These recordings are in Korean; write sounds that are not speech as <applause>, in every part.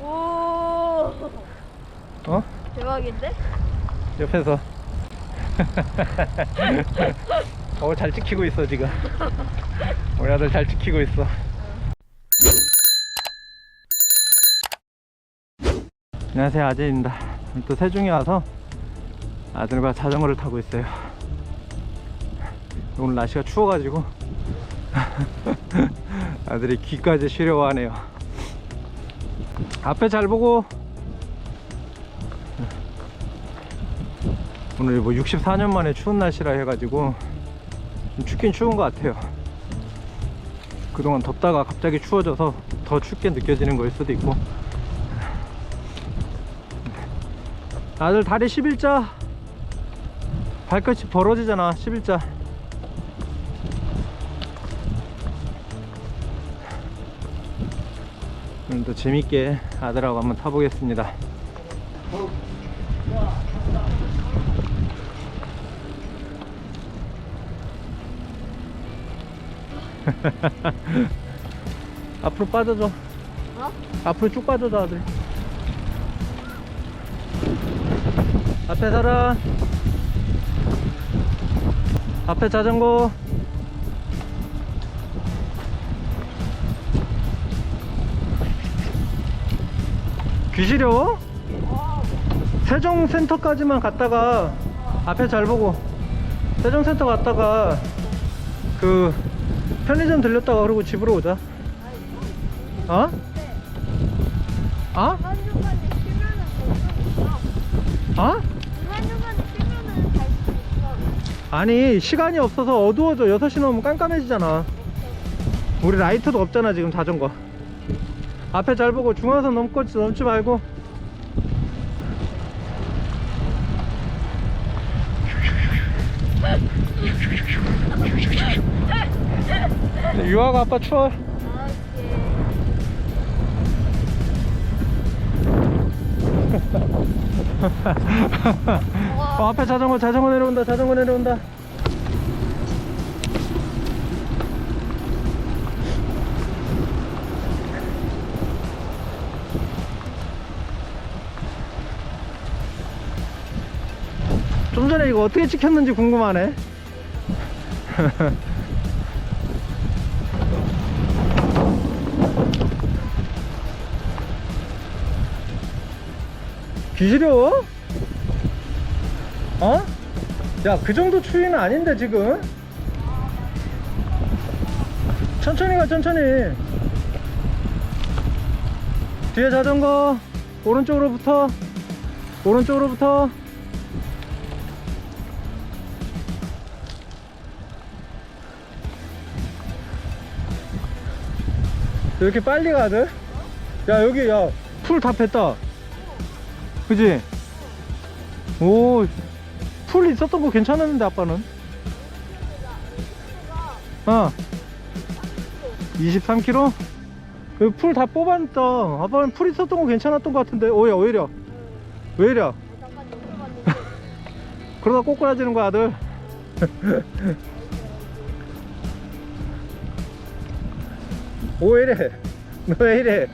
오. 어? 대박인데? 옆에서. <laughs> 어 잘 찍히고 있어 지금. 우리 아들 잘 찍히고 있어. 안녕하세요 아재입니다. 또 세종에 와서 아들과 자전거를 타고 있어요. 오늘 날씨가 추워가지고 <laughs> 아들이 귀까지 시려워하네요 앞에 잘 보고. 오늘 뭐 64년 만에 추운 날씨라 해가지고 좀 춥긴 추운 것 같아요. 그동안 덥다가 갑자기 추워져서 더 춥게 느껴지는 거일 수도 있고. 아들 다리 11자? 발끝이 벌어지잖아 11자 재밌게 아들하고 한번 타보겠습니다. <laughs> 앞으로 빠져줘. 어? 앞으로 쭉 빠져줘 아들. 앞에 사람 앞에 자전거 귀시려워? 세종센터까지만 갔다가 앞에 잘 보고 세종센터 갔다가 그 편의점 들렸다가 그러고 집으로 오자 어? 어? 어? 아니 시간이 없어서 어두워져 6시 넘으면 깜깜해지잖아 우리 라이트도 없잖아 지금 자전거 앞에 잘 보고 중앙선 넘고 넘지 말고. 유아가 아빠 추워? 아, <laughs> 어, 앞에 자전거 자전거 내려온다 자전거 내려온다 전에 이거 어떻게 찍혔는지 궁금하네 <laughs> 귀시려워? 어? 야, 그 정도 추위는 아닌데, 지금? 천천히 가, 천천히. 뒤에 자전거, 오른쪽으로 붙어. 오른쪽으로 붙어. 이렇게 빨리 가들? 야, 여기, 야, 풀다 뺐다. 그지? 오, 풀 있었던 거 괜찮았는데 아빠는? 어. 23kg? 여기 풀다 뽑았다. 아빠는 풀 있었던 거 괜찮았던 거 같은데. 오야, 왜 이래? 왜 이래? 그러다 꼬꾸라지는 거야, 아들. <laughs> 오, 왜 이래? 너 왜 이래?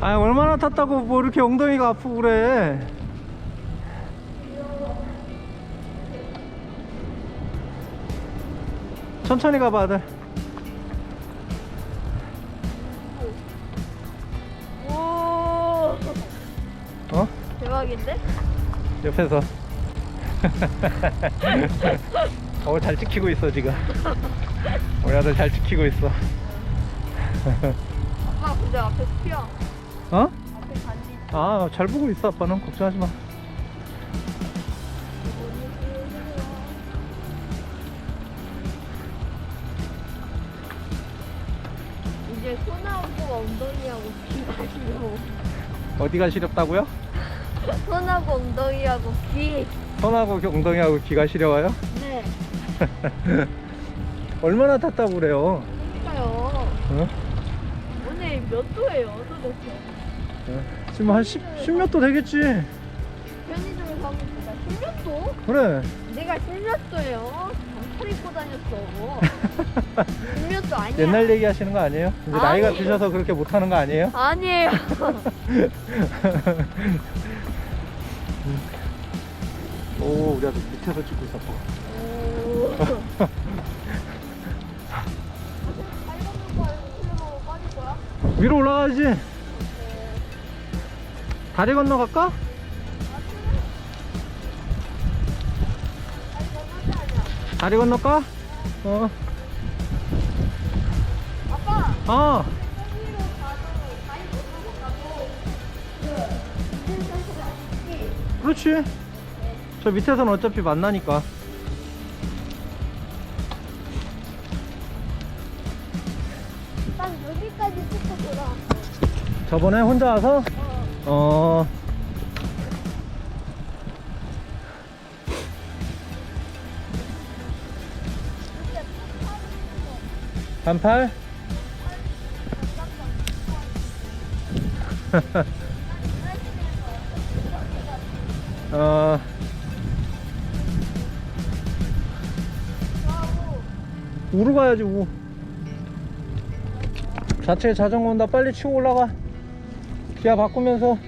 아 얼마나 탔다고 뭐 이렇게 엉덩이가 아프고 그래 천천히 가봐 아들 오. 어? 대박인데? 옆에서 <laughs> 어 잘 찍히고 있어 지금 <laughs> 우리 아들 잘 찍히고 있어 아빠 근데 앞에 피어. 어? 앞에 단지. 아 잘 보고 있어 아빠는 걱정하지 마 이제 손하고 엉덩이하고 귀가 싫어. 어디 가 시렵다고요? 손하고 엉덩이하고 귀. <laughs> 손하고 엉덩이하고 귀가 시려워요? 네. <laughs> 얼마나 탔다고 그래요 그러니까요. 어? 오늘 몇 도예요, 도대체? 어? 지금 한 10, 10몇 도 되겠지 편의점에 진짜 10몇 도? 그래 내가 10몇 도예요? 옷을 입고 다녔어. <laughs> 음료수 아니야. 옛날 얘기 하시는 거 아니에요? 이제 나이가 아니. 드셔서 그렇게 못하는 거 아니에요? 아니에요. <laughs> 오, 우리 아들 밑에서 찍고 있었어. 위로 올라가야지. 다리 건너 갈까? 아니 너무하지 않냐? 다리 건너까? 어. 아빠. 어. 여기로 가도 다리 건너서 가도 그 밑에서 가지. 그렇지. 저 밑에서는 어차피 만나니까. 딱 여기까지 찍고 돌아왔어. 저번에 혼자 와서, 어. 어. 반팔? <laughs> 어, 우로 가야지, 우. 자체 자전거 온다. 빨리 치고 올라가. 기아 바꾸면서.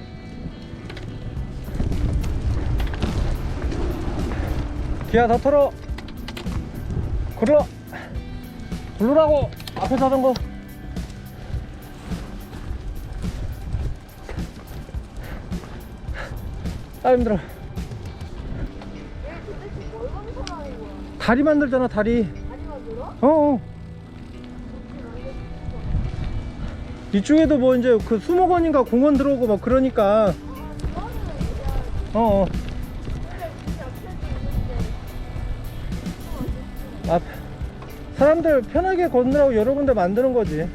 기아 더 털어. 굴러. 굴르라고. 앞에 자전거. 아, 힘들어. 다리 만들잖아, 다리. 어, 어. 이쪽에도 뭐 이제 그 수목원인가 공원 들어오고 막 그러니까 어, 어. 앞 사람들 편하게 걷느라고 여러 군데 만드는 거지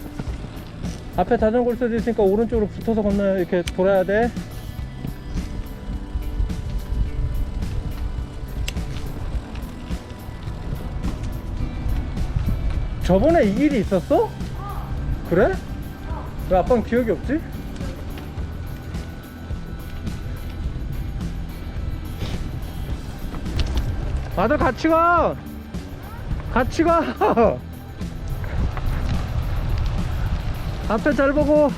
앞에 자전거 올 수도 있으니까 오른쪽으로 붙어서 건너 이렇게 돌아야 돼 저번에 이 길이 있었어? 그래? 왜 아빠는 기억이 없지? 아들 같이 가 같이 가 <laughs> 앞에 잘 보고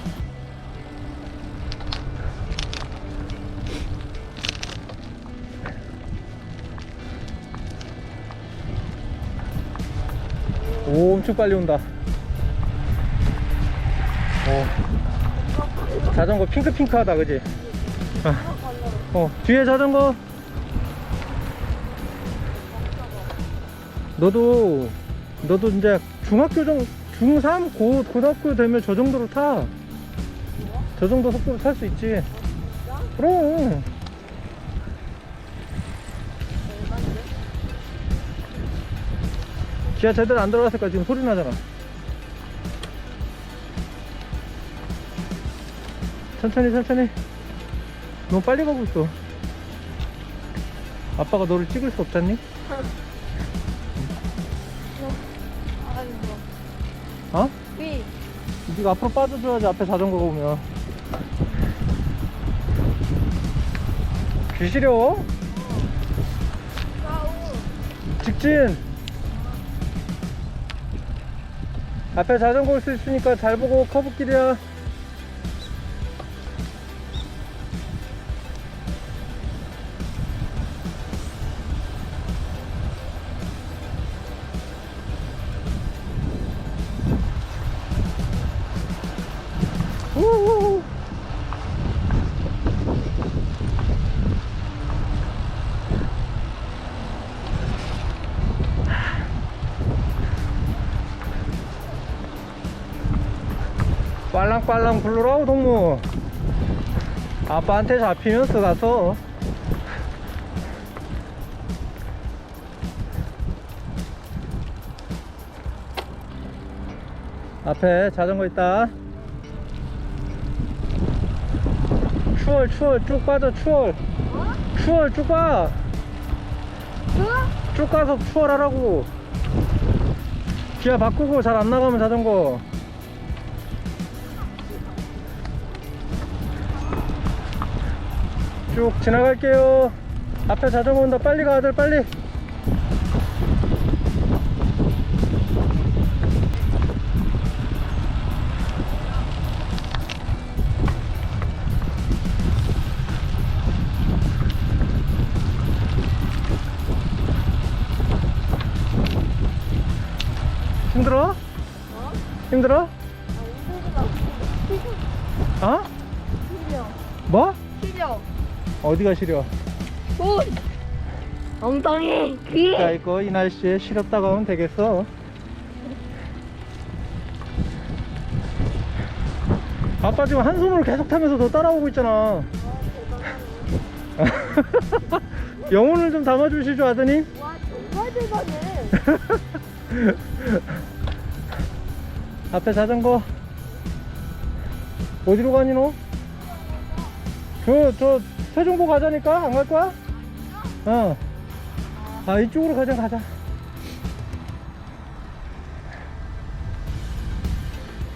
오 엄청 빨리 온다 어. 자전거 핑크핑크하다 그지 어. 어 뒤에 자전거 너도 너도 이제 중학교 정 중3 고 고등학교 되면 저 정도로 타. 저 정도 속도로 탈 수 있지. 그럼. 기아 제대로 안 들어갔을까 지금 소리 나잖아. 천천히 천천히. 너무 빨리 가고 있어. 아빠가 너를 찍을 수 없잖니? 어? 위. 네가 앞으로 빠져줘야지 앞에 자전거가 오면 귀 시려 좌우. 직진 앞에 자전거 올 수 있으니까 잘 보고 커브길이야 우우 빨랑빨랑 굴러라고 동무. 아빠한테 잡히면 쓰가서 앞에 자전거 있다. 추월 추월 쭉 빠져 추월. 어? 추월 쭉가. 그? 쭉 가서 추월하라고. 기아 바꾸고 잘 안 나가면 자전거 쭉 지나갈게요 앞에 자전거 온다 빨리 가 아들 빨리 힘들어? 어? 힘들어? 아, 힘들어. 어? 아, 필요. 뭐? 필요. 어디 가 시려? 돈! 엉덩이! 귀! 자 이거 이 날씨에 시렵다고 하면 되겠어 아빠 지금 한 손으로 계속 타면서 너 따라오고 있잖아 와, 대단하네. <laughs> 영혼을 좀 담아주시죠 아드님 와, 정말 대단해. <laughs> 앞에 자전거 어디로 가니 너? 저, 저 세종보 가자니까 안 갈 거야? 어. 아 이쪽으로 가자 가자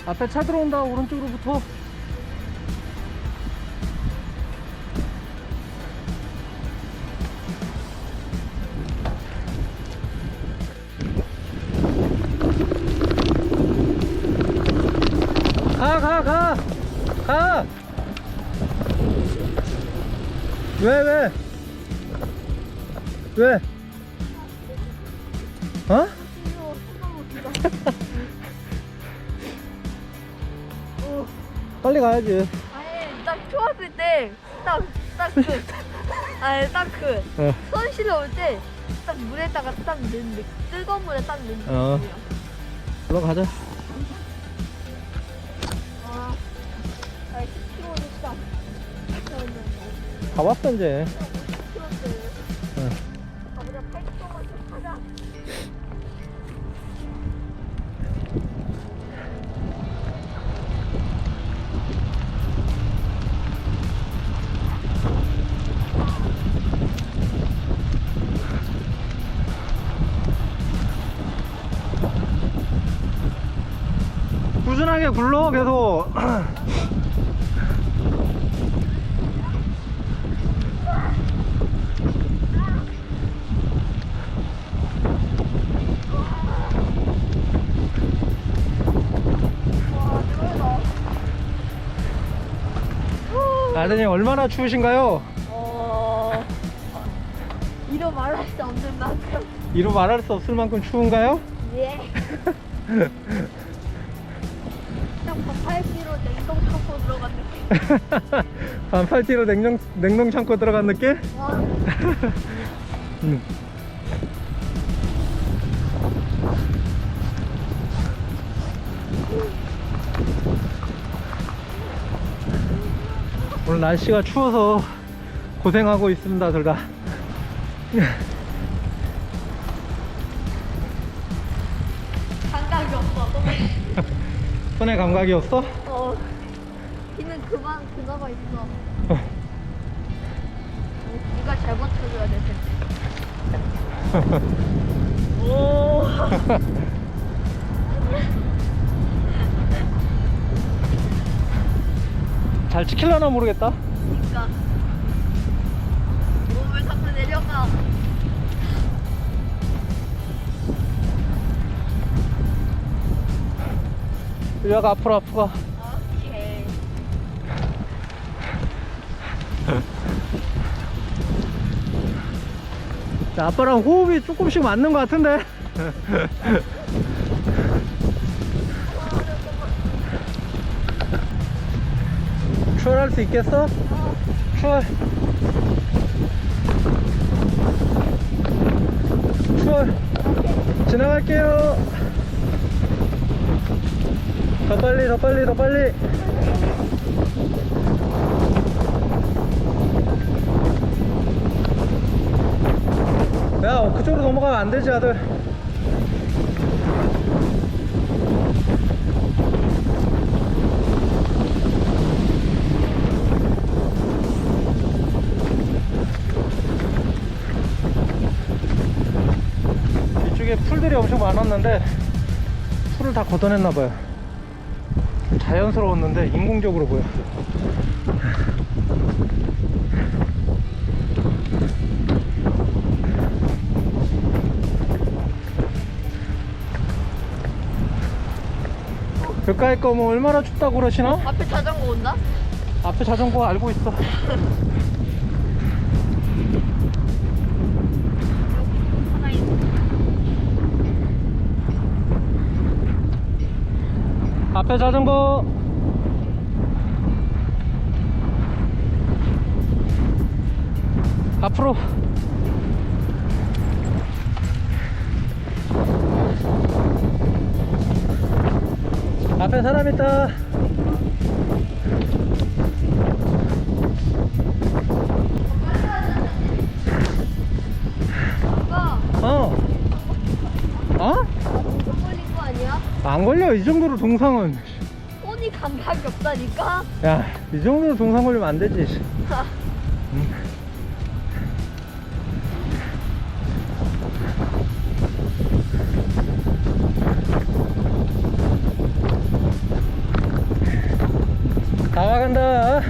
앞에 차 들어온다 오른쪽으로 붙어 왜? 어? <laughs> 빨리 가야지. 아니, 딱 초았을 때, 딱, 딱 그, 아니, 딱 그, 어. 손 실어올 때, 딱 물에다가 딱 넣는 느낌. 뜨거운 물에 딱 넣는 어. 느낌이야. 가자. 아, 아, 10kg 됐다. 다 왔어, 이제. 꾸준하게 굴러, 계속. 아드님, 얼마나 추우신가요? 어, 이로 말할 수 없는 만큼. 이루 말할 수 없을 만큼 추운가요? 예. <laughs> 딱 8kg 냉동 창고 들어간 느낌. <laughs> 반팔티로 냉동, 냉동 창고 들어간 느낌? 와, <laughs> 음. 오늘 날씨가 추워서 고생하고 있습니다, 둘 다. <laughs> 손에 감각이 없어? 어, 비는 그만 그나마 있어. 어. 네가 잘 버텨줘야 될 텐데. <laughs> 오. <laughs> 잘 지킬려나 모르겠다. 그니까. 오왜 자꾸 내려가? 여가 앞으로 앞으로 가. 오케이. 자, 아빠랑 호흡이 조금씩 맞는 것 같은데. <laughs> 추월할 수 있겠어? 추월. 추월. 지나갈게요. 더 빨리, 더 빨리, 더 빨리. 야, 그쪽으로 넘어가면 안 되지, 아들. 이쪽에 풀들이 엄청 많았는데 풀을 다 걷어냈나봐요. 자연스러웠는데 인공적으로 보여. 그까이 거뭐 얼마나 춥다고 그러시나? 앞에 자전거 온다? 앞에 자전거 알고 있어. <laughs> 앞에 자전거. 앞으로. 앞에 사람 있다 안 걸려. 이 정도로 동상은. 손이 감각이 없다니까? 야 이 정도로 동상 걸리면 안 되지. 아, 다 와간다.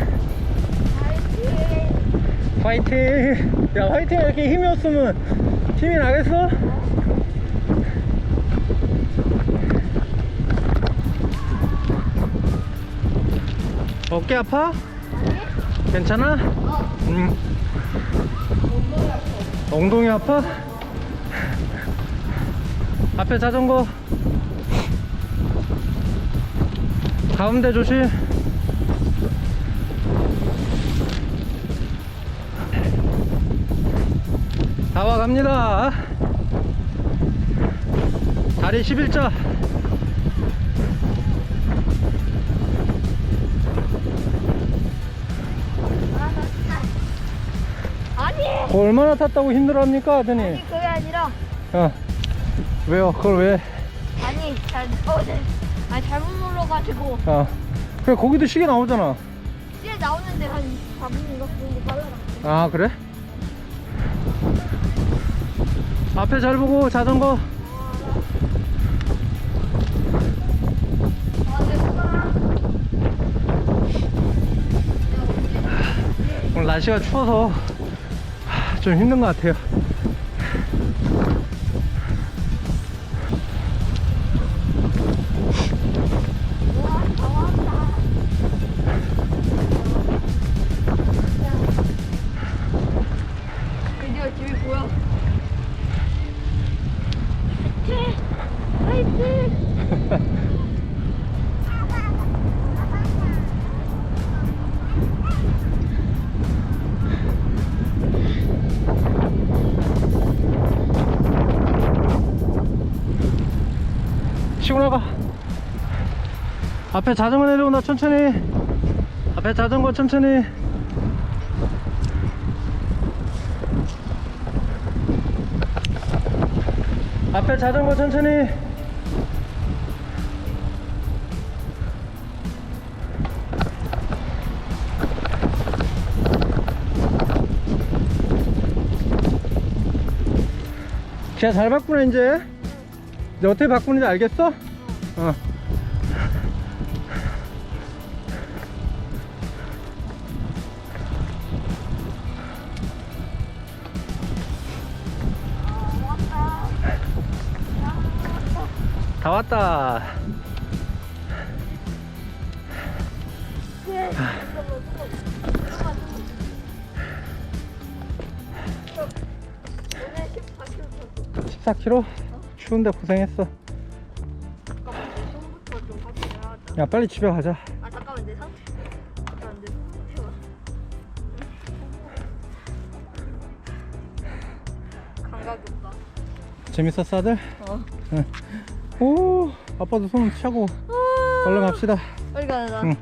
파이팅! 화이팅! 야 화이팅! 이렇게 힘이 없으면 힘이 나겠어? 어깨 아파? 괜찮아? 어응 엉덩이 아파? 앞에 자전거 가운데 조심 다 와갑니다 다리 11자 얼마나 탔다고 힘들어합니까 아드님? 아니 그게 아니라. 어. 왜요? 그걸 왜? 아니 잘 어, 네. 아니 잘못 눌러가지고. 아, 그래 거기도 시계 나오잖아. 뒤에 나오는데 한 24분 인가 그 정도 빨라가 아 그래? 앞에 잘 보고 자전거. 아 됐구나 오늘 날씨가 추워서. 하, 좀 힘든 것 같아요. 나가. 앞에 자전거 내려온다 천천히. 앞에 자전거 천천히. 앞에 자전거 천천히. 기아 잘 바꾸네 이제. 이제 어떻게 바꾸는지 알겠어? 어. 다 왔다. 예. 오늘 14km 14km? 추운데 고생했어. 야, 빨리 집에 가자. 아 잠깐만 내 상태 잠깐만 내 상태가 감각이 없다 재밌었어, 아들? 어 응. 오, 아빠도 손 차고 얼른 갑시다. 빨리 가자 응.